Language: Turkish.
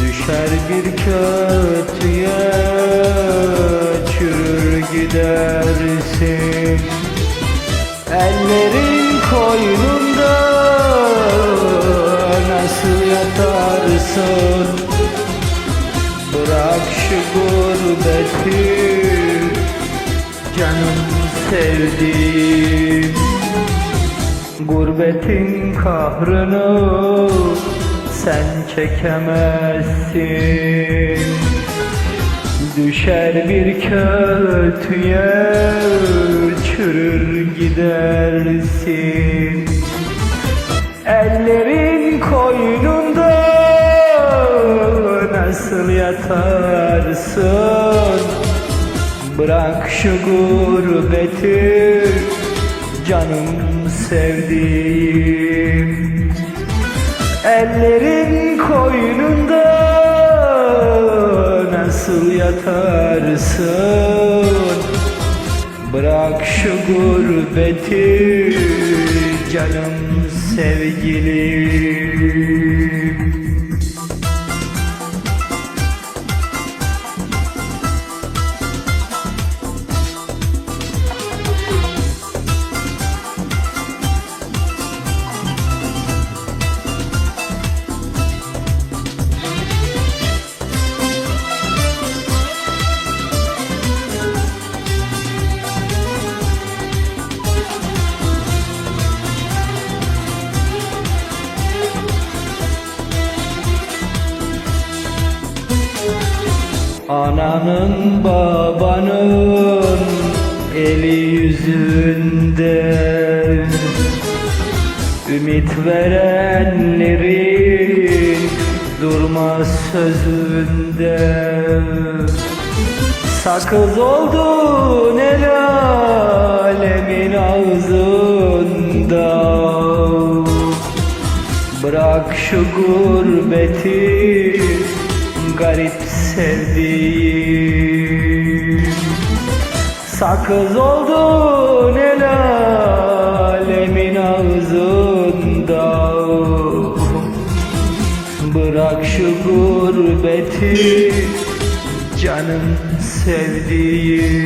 Düşer bir kötüye çürür gidersin. Ellerin koynunda nasıl yatarsın? Bırak şu gurbeti canım sevdiğim Gurbetin kahrını sen çekemezsin. Düşer bir kötüye çürür gidersin nasıl yatarsın? Bırak şu gurbeti canım sevdiğim. Ellerin koynunda nasıl yatarsın? Bırak şu gurbeti canım sevgilim Ananın babanın eli yüzünde. Ümit verenlerin durmaz sözünde. Sakız oldun el alemin ağzında. Bırak şu gurbeti garip sevdiğim. Sakız oldun el alemin ağzında. Bırak şu gurbeti canım sevdiğim